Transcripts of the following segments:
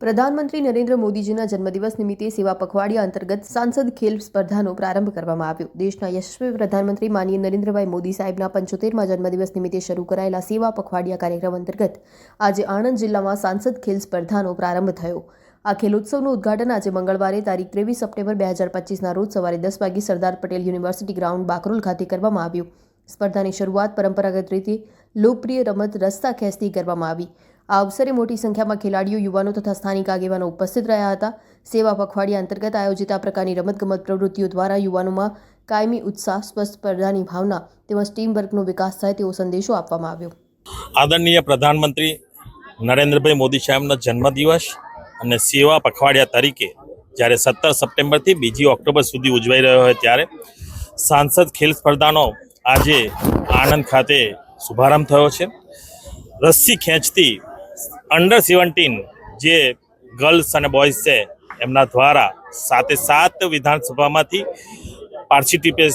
પ્રધાનમંત્રી નરેન્દ્ર મોદીજીના જન્મદિવસ નિમિત્તે સેવા પખવાડિયા અંતર્ગત સાંસદ ખેલ સ્પર્ધાનો પ્રારંભ કરવામાં આવ્યો. દેશના યશસ્વી પ્રધાનમંત્રી માનીય નરેન્દ્રભાઈ મોદી સાહેબના પંચોતેરમાં જન્મદિવસ નિમિત્તે શરૂ કરાયેલા સેવા પખવાડિયા કાર્યક્રમ અંતર્ગત આજે આણંદ જિલ્લામાં સાંસદ ખેલ સ્પર્ધાનો પ્રારંભ થયો. આ ખેલોત્સવનું ઉદ્ઘાટન આજે મંગળવારે તારીખ ત્રેવીસ સપ્ટેમ્બર બે હજાર પચીસના રોજ સવારે દસ વાગ્યે સરદાર પટેલ યુનિવર્સિટી ગ્રાઉન્ડ બાકરોલ ખાતે કરવામાં આવ્યું. સ્પર્ધાની શરૂઆત પરંપરાગત રીતે લોકપ્રિય રમત રસ્તા ખેંચતી કરવામાં આવી. આ અવસરે મોટી સંખ્યામાં ખેલાડીઓ, યુવાનો તથા સ્થાનિક આગેવાનો ઉપસ્થિત રહ્યા હતા. સેવા પખવાડિયા અંતર્ગત આયોજિત આ પ્રકારની રમતગમત પ્રવૃત્તિઓ દ્વારા યુવાનોમાં કાયમી ઉત્સાહ, સ્વસ્થ સ્પર્ધાની ભાવના તેમજ ટીમ વર્કનો વિકાસ થાય તેવો સંદેશો આપવામાં આવ્યો. આદરણીય પ્રધાનમંત્રી નરેન્દ્રભાઈ મોદી સાહેબનો જન્મદિવસ અને સેવા પખવાડિયા તરીકે જ્યારે સત્તર સપ્ટેમ્બરથી બીજી ઓક્ટોબર સુધી ઉજવાઈ રહ્યો હોય ત્યારે સાંસદ ખેલ સ્પર્ધાનો આજે આણંદ ખાતે શુભારંભ થયો છે. રસ્સી ખેંચતી અંડર સેવન્ટીન જે ગર્લ્સ અને બોયઝ છે, એમના દ્વારા સાતે સાત વિધાનસભામાંથી પાર્ટિસિપે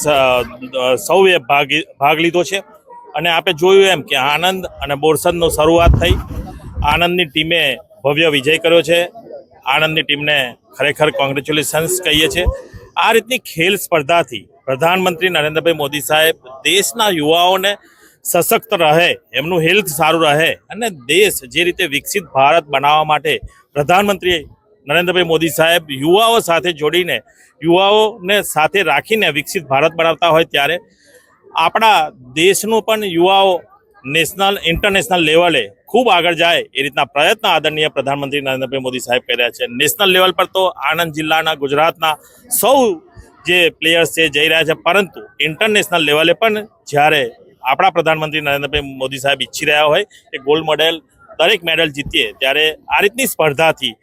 સૌએ ભાગ ભાગ લીધો છે. અને આપણે જોયું એમ કે આનંદ અને બોરસદનો શરૂઆત થઈ. આનંદની ટીમે ભવ્ય વિજય કર્યો છે. આણંદની ટીમને ખરેખર કોંગ્રેચ્યુલેશન્સ કહીએ છીએ. આ રીતની ખેલ સ્પર્ધાથી પ્રધાનમંત્રી નરેન્દ્રભાઈ મોદી સાહેબ દેશના યુવાઓને સશક્ત રહે, એમનું હેલ્થ સારું રહે અને દેશ જે રીતે વિકસિત ભારત બનાવવા માટે પ્રધાનમંત્રી નરેન્દ્રભાઈ મોદી સાહેબ યુવાઓ સાથે જોડીને, યુવાઓને સાથે રાખીને વિકસિત ભારત બનાવતા હોય ત્યારે આપણા દેશનું પણ યુવાઓ નેશનલ, ઇન્ટરનેશનલ લેવલે ખૂબ આગળ જાય એ રીતના પ્રયત્ન આદરણીય પ્રધાનમંત્રી નરેન્દ્રભાઈ મોદી સાહેબ કર્યા છે. નેશનલ લેવલ પર તો આણંદ જિલ્લાના, ગુજરાતના સૌ જે પ્લેયર્સ છે, જઈ રહ્યા છે. પરંતુ ઇન્ટરનેશનલ લેવલે પણ જ્યારે આપણા પ્રધાનમંત્રી નરેન્દ્રભાઈ મોદી સાહેબ ઈચ્છી રહ્યા હોય કે ગોલ્ડ મેડલ દરેક મેડલ જીતીએ, ત્યારે આ રીતની સ્પર્ધાથી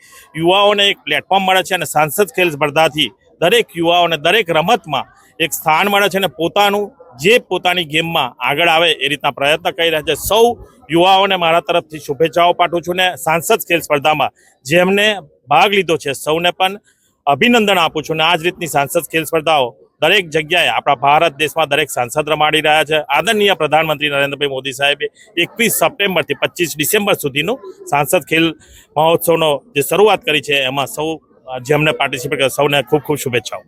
યુવાઓને એક પ્લેટફોર્મ મળે છે અને સાંસદ ખેલ સ્પર્ધાથી દરેક યુવાઓને દરેક રમતમાં એક સ્થાન મળે છે અને પોતાનું, જે પોતાની ગેમમાં આગળ આવે એ રીતના પ્રયત્ન કરી રહ્યા છે. સૌ યુવાઓને મારા તરફથી શુભેચ્છાઓ પાઠવું છું ને સાંસદ ખેલ સ્પર્ધામાં જેમને ભાગ લીધો છે, સૌને પણ અભિનંદન આપું છું અને આ જ રીતની સાંસદ ખેલ સ્પર્ધાઓ દરેક જગ્યાએ આપણા ભારત દેશમાં દરેક સાંસદ રમાડી રહ્યા છે. આદરણીય પ્રધાનમંત્રી નરેન્દ્રભાઈ મોદી સાહેબે એકવીસ સપ્ટેમ્બરથી પચીસ ડિસેમ્બર સુધીનું સાંસદ ખેલ મહોત્સવનો જે શરૂઆત કરી છે, એમાં સૌ, જેમને પાર્ટિસિપેટ કર્યા, સૌને ખૂબ ખૂબ શુભેચ્છાઓ.